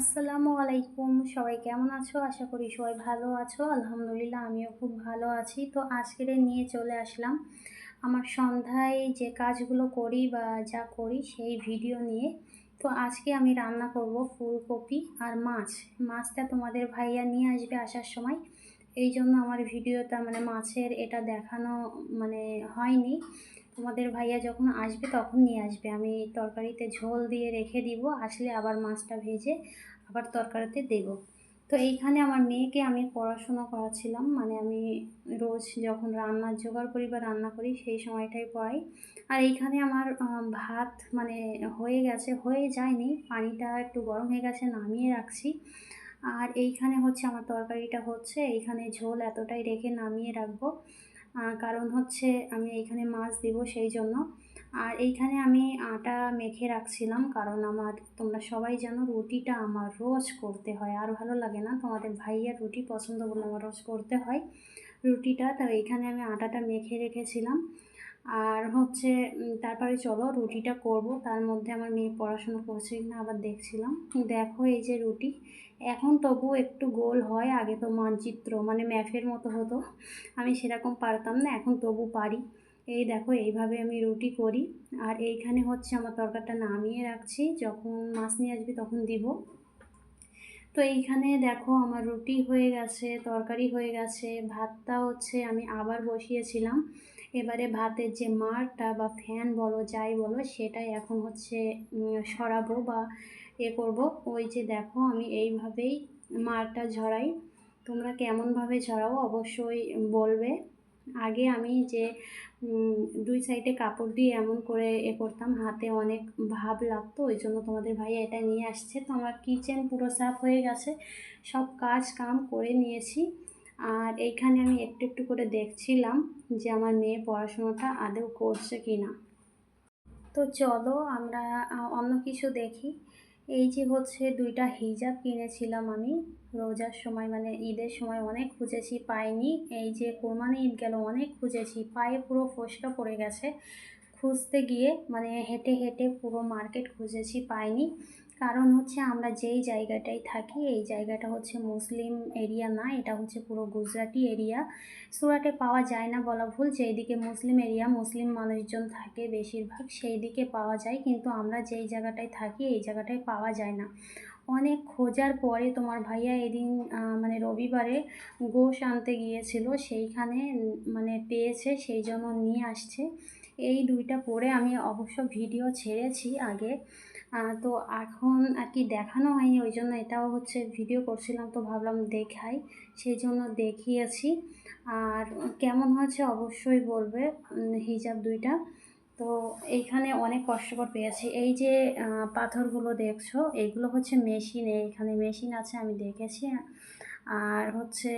আসসালামু আলাইকুম। সবাই কেমন আছো? আশা করি সবাই ভালো আছো। আলহামদুলিল্লাহ, আমিও খুব ভালো আছি। তো আজকের নিয়ে চলে আসলাম আমার সন্ধ্যায় যে কাজগুলো করি বা যা করি সেই ভিডিও নিয়ে। তো আজকে আমি রান্না করব ফুলকপি আর মাছ। মাছটা তোমাদের ভাইয়া নিয়ে আসবে আসার সময়। এই জন্য আমার ভিডিওটা মানে মাছের এটা দেখানো মানে হয়নি। তোমাদের ভাইয়া যখন আসবে তখন নিয়ে আসবে। আমি তরকারিতে ঝোল দিয়ে রেখে দিব, আসলে আবার মাছটা ভেজে আবার তরকারিতে দেব। তো এইখানে আমার মেয়েকে আমি পড়াশোনা করাচ্ছিলাম মানে আমি রোজ যখন রান্নার জোগাড় করি বা রান্না করি সেই সময়টাই পড়াই। আর এইখানে আমার ভাত মানে হয়ে গেছে, হয়ে যায়নি, পানিটা একটু গরম হয়ে গেছে নামিয়ে রাখছি। আর এইখানে হচ্ছে আমার তরকারিটা হচ্ছে, এইখানে ঝোল এতটাই রেখে নামিয়ে রাখব। কারণ হচ্ছে আমি এইখানে মাছ দিব সেই জন্য। আর এইখানে আমি আটা মেখে রাখছিলাম কারণ আমার, তোমরা সবাই জানো রুটিটা আমার রোজ করতে হয়। আর ভালো লাগে না তোমাদের ভাইয়ার রুটি পছন্দ বলে আমার রোজ করতে হয় রুটিটা। তো এইখানে আমি আটাটা মেখে রেখেছিলাম। আর হচ্ছে তারপরে চলো রুটিটা করব। তার মধ্যে আমার মেয়ে পড়াশোনা করছে কিনা আবার দেখছিলাম। দেখো এই যে রুটি। এখন তবু একটু গোল হয়, আগে তো মানচিত্র মানে ম্যাপের মতো হতো। আমি সেরকম পারতাম না, এখন তবু পারি। এই দেখো এইভাবে আমি রুটি করি। আর এইখানে হচ্ছে আমার তরকারটা নামিয়ে রাখছি। যখন মাছ নিয়ে আসবে তখন দিব। তো এইখানে দেখো আমার রুটি হয়ে গেছে, তরকারি হয়ে গেছে, ভাতটা হচ্ছে আমি আবার বসিয়েছিলাম। এবারে ভাতের যে মারটা বা ফ্যান বলো, যাই বলো, সেটাই এখন হচ্ছে সরাবো বা এ করব। ওই যে দেখো, আমি এইভাবেই মারটা ঝরাই। তোমরা কেমনভাবে ঝরাও অবশ্যই বলবে। আগে আমি যে দুই সাইডে কাপড় দিয়ে এমন করে এ করতাম, হাতে অনেক ভাব লাগতো, ওই জন্য তোমাদের ভাই এটা নিয়ে আসছে। তো আমার কিচেন পুরো সাফ হয়ে গেছে, সব কাজ কাম করে নিয়েছি। আর এইখানে আমি একটু একটু করে দেখছিলাম যে আমার মেয়ে পড়াশোনাটা আদৌ করছে কি না। তো চলো আমরা অন্য কিছু দেখি। এই যে হচ্ছে দুইটা হিজাব কিনেছিলাম আমি। রোজার সময় মানে ঈদের সময় অনেক খুঁজেছি, পাইনি। এই যে কোরবানি ঈদ গেল, অনেক খুঁজেছি। পায়ে পুরো ফসকা পড়ে গেছে। খুঁজতে গিয়ে মানে হেঁটে হেঁটে পুরো মার্কেট খুঁজেছি, পাইনি। কারণ হচ্ছে আমরা যেই জায়গাটায় থাকি, এই জায়গাটা হচ্ছে মুসলিম এরিয়া না, এটা হচ্ছে পুরো গুজরাটি এরিয়া। সুরাটে পাওয়া যায় না বলা ভুল যেই দিকে মুসলিম এরিয়া, মুসলিম মানুষজন থাকে বেশিরভাগ সেই দিকে পাওয়া যায়। কিন্তু আমরা যেই জায়গাটায় থাকি, এই জায়গাটায় পাওয়া যায় না। অনেক খোঁজার পরে তোমার ভাইয়া এদিন মানে রবিবারে গোশ আনতে গিয়েছিল, সেইখানে মানে পেয়েছে সেই জন্য নিয়ে আসছে। এই দুইটা পরে আমি অবশ্য ভিডিও ছেড়েছি আগে। তো এখন আর কি দেখানো হয়নি, ওই জন্য এটাও হচ্ছে ভিডিও করছিলাম, তো ভাবলাম দেখাই, সেই জন্য দেখিয়েছি। আর কেমন হয়েছে অবশ্যই বলবে হিজাব দুইটা। তো এইখানে অনেক কষ্টকর পেয়েছি। এই যে পাথরগুলো দেখছ এইগুলো হচ্ছে মেশিন এইখানে মেশিন আছে, আমি দেখেছি। আর হচ্ছে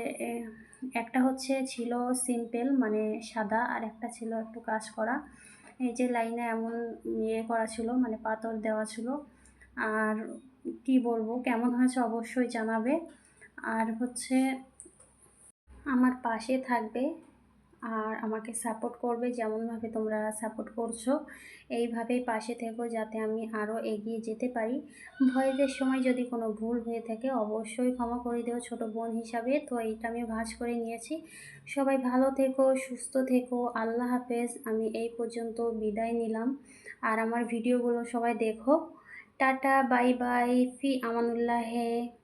একটা হচ্ছে ছিল সিম্পল মানে সাদা, আর একটা ছিল একটু কাজ করা। এই যে লাইনে এমন ইয়ে করা ছিল মানে পাথর দেওয়া ছিল। আর কি বলব, কেমন হয়েছে অবশ্যই জানাবে। আর হচ্ছে, আমার পাশে থাকবে আর আমাকে সাপোর্ট করবে যেমনভাবে তোমরা সাপোর্ট করছ। এইভাবেই পাশে থেকো যাতে আমি আরও এগিয়ে যেতে পারি। ভয়েদের সময় যদি কোনো ভুল হয়ে থাকে অবশ্যই ক্ষমা করে দেও ছোটো বোন হিসাবে। তো এইটা আমি ভাজ করে নিয়েছি। সবাই ভালো থেকো, সুস্থ থেকো, আল্লাহ হাফেজ। আমি এই পর্যন্ত বিদায় নিলাম। আর আমার ভিডিওগুলো সবাই দেখো। টাটা বাই বাই ফি আমানুল্লাহে।